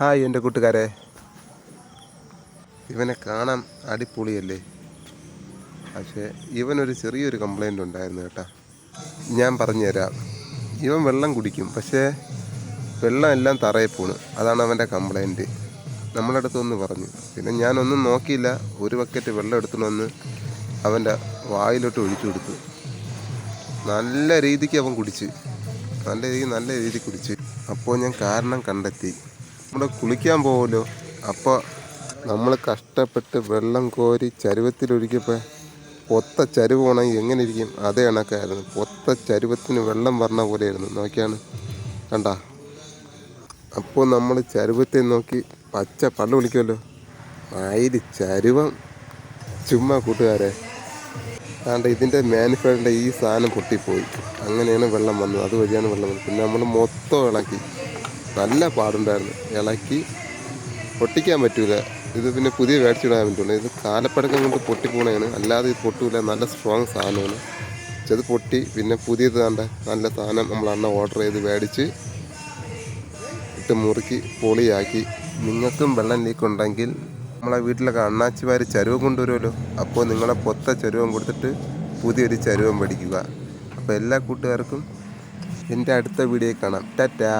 Hi എന്റെ കൂട്ടുകാരെ. ഇവനെ കാണാൻ അടിപൊളിയല്ലേ? പക്ഷേ ഇവനൊരു ചെറിയൊരു കംപ്ലൈന്റ് ഉണ്ടായിരുന്നു കേട്ടാ. ഞാൻ പറഞ്ഞുതരാം. ഇവൻ വെള്ളം കുടിക്കും പക്ഷേ വെള്ളം എല്ലാം തറയിൽ പോണ്. അതാണ് അവന്റെ കംപ്ലൈന്റ് നമ്മുടെ അടുത്ത് പറഞ്ഞു. പിന്നെ ഞാനൊന്നും നോക്കിയില്ല. ഒരു ബക്കറ്റ് വെള്ളം എടുത്തുകൊണ്ട് വന്ന് അവന്റെ വായിലോട്ട് ഒഴിച്ചു കൊടുത്തു. നല്ല രീതിക്ക് അവൻ കുടിച്ച്. നല്ല രീതി നല്ല രീതിക്ക് കുടിച്ച്. അപ്പോൾ ഞാൻ കാരണം കണ്ടെത്തി. നമ്മൾ കുളിക്കാൻ പോകുമല്ലോ അപ്പോൾ നമ്മൾ കഷ്ടപ്പെട്ട് വെള്ളം കോരി ചരുവത്തിലൊഴുകിയപ്പോൾ പൊത്ത ചരുവ് ഉണങ്ങി എങ്ങനെ ഇരിക്കും? അതേ കണക്കായിരുന്നു. പൊത്ത ചരുവത്തിന് വെള്ളം പറഞ്ഞ പോലെയായിരുന്നു. നോക്കിയാണ്. കണ്ട? അപ്പോൾ നമ്മൾ ചരുവത്തെ നോക്കി പച്ച പള്ളു വിളിക്കുമല്ലോ. ആയിരി ചരുവം. ചുമ്മാ കൂട്ടുകാരെ. അതുകൊണ്ട് ഇതിന്റെ മാനുഫാക്ചറിന്റെ ഈ സാധനം പൊട്ടിപ്പോയി. അങ്ങനെയാണ് വെള്ളം വന്നത്. അതുവഴിയാണ് വെള്ളം വന്നത്. പിന്നെ നമ്മൾ മൊത്തം ഇളക്കി. നല്ല പാടുണ്ടായിരുന്നു. ഇളക്കി പൊട്ടിക്കാൻ പറ്റൂല. ഇത് പിന്നെ പുതിയ മേടിച്ചിടാൻ പറ്റൂല. ഇത് കാലപ്പടക്കം കൊണ്ട് പൊട്ടിപ്പോണതാണ് അല്ലാതെ ഇത് പൊട്ടൂല. നല്ല സ്ട്രോങ് സാധനമാണ്. പക്ഷെ പൊട്ടി. പിന്നെ പുതിയത് കണ്ട നല്ല സാധനം നമ്മൾ അന്ന ഓർഡർ ചെയ്ത് മേടിച്ച് ഇട്ട് മുറുക്കി പൊളിയാക്കി. നിങ്ങൾക്കും വെള്ളം ലീക്ക് ഉണ്ടെങ്കിൽ നമ്മളെ വീട്ടിലൊക്കെ അണ്ണാച്ചിമാർ ചരുവം കൊണ്ടുവരുമല്ലോ. അപ്പോൾ നിങ്ങളെ പൊത്ത ചരുവം കൊടുത്തിട്ട് പുതിയൊരു ചരുവം മേടിക്കുക. അപ്പോൾ എല്ലാ കൂട്ടുകാർക്കും എന്റെ അടുത്ത വീഡിയോ കാണാം. ടാറ്റാ.